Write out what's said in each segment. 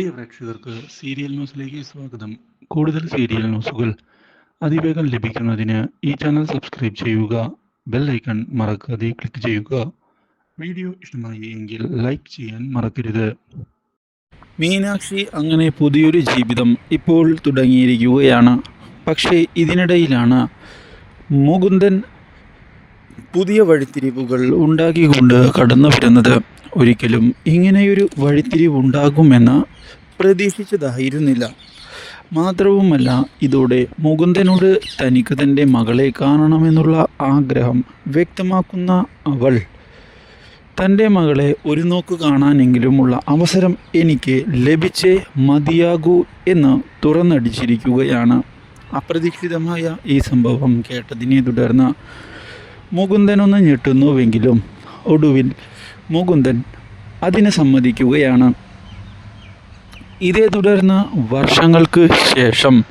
പ്രിയ പ്രേക്ഷകർക്ക് സീരിയൽ ന്യൂസിലേക്ക് സ്വാഗതം. കൂടുതൽ സീരിയൽ ന്യൂസുകൾ അതിവേഗം ലഭിക്കുന്നതിന് ഈ ചാനൽ സബ്സ്ക്രൈബ് ചെയ്യുക ബെൽ ഐക്കൺ മറക്കാതെ ക്ലിക്ക് ചെയ്യുക. വീഡിയോ ഇഷ്ടമായി എങ്കിൽ ലൈക്ക് ചെയ്യാൻ മറക്കരുത്. മീനാക്ഷി അങ്ങനെ പുതിയൊരു ജീവിതം ഇപ്പോൾ തുടങ്ങിയിരിക്കുകയാണ്. പക്ഷേ ഇതിനിടയിലാണ് മുകുന്ദൻ പുതിയ വഴിത്തിരിവുകൾ ഉണ്ടാക്കിക്കൊണ്ട് കടന്നു വരുന്നത് ഒരിക്കലും ഇങ്ങനെയൊരു വഴിത്തിരിവുണ്ടാകുമെന്ന് പ്രതീക്ഷിച്ചതായിരുന്നില്ല. മാത്രവുമല്ല ഇതോടെ മുകുന്ദനോട് തനിക്ക് തന്റെ മകളെ കാണണമെന്നുള്ള ആഗ്രഹം വ്യക്തമാക്കുന്ന അവൾ തന്റെ മകളെ ഒരു നോക്ക് കാണാനെങ്കിലുമുള്ള അവസരം എനിക്ക് ലഭിച്ചേ മതിയാകൂ എന്ന് തുറന്നടിച്ചിരിക്കുകയാണ്. അപ്രതീക്ഷിതമായ ഈ സംഭവം കേട്ടതിനെ തുടർന്ന് മുകുന്ദനൊന്ന് ഞെട്ടുന്നുവെങ്കിലും ഒടുവിൽ മുകുന്ദൻ അതിന് സമ്മതിക്കുകയാണ്. ഇതേ തുടർന്ന് വർഷങ്ങൾക്ക് ശേഷം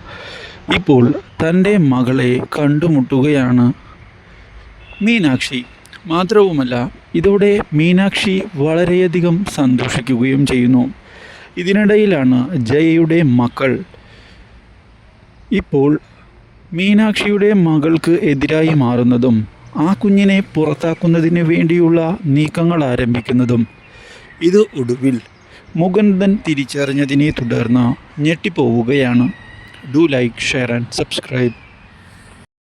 ഇപ്പോൾ തന്റെ മകളെ കണ്ടുമുട്ടുകയാണ് മീനാക്ഷി. മാത്രവുമല്ല ഇതോടെ മീനാക്ഷി വളരെയധികം സന്തോഷിക്കുകയും ചെയ്യുന്നു. ഇതിനിടയിലാണ് ജയയുടെ മക്കൾ. ഇപ്പോൾ മീനാക്ഷിയുടെ മകൾക്ക് എതിരായി മാറുന്നതും ആ കുഞ്ഞിനെ പുറത്താക്കുന്നതിന് വേണ്ടിയുള്ള നീക്കങ്ങൾ ആരംഭിക്കുന്നതും ഇത് ഒടുവിൽ മുകന്ദൻ തിരിച്ചറിഞ്ഞതിനെ തുടർന്ന് ഞെട്ടിപ്പോവുകയാണ്. Do like share and subscribe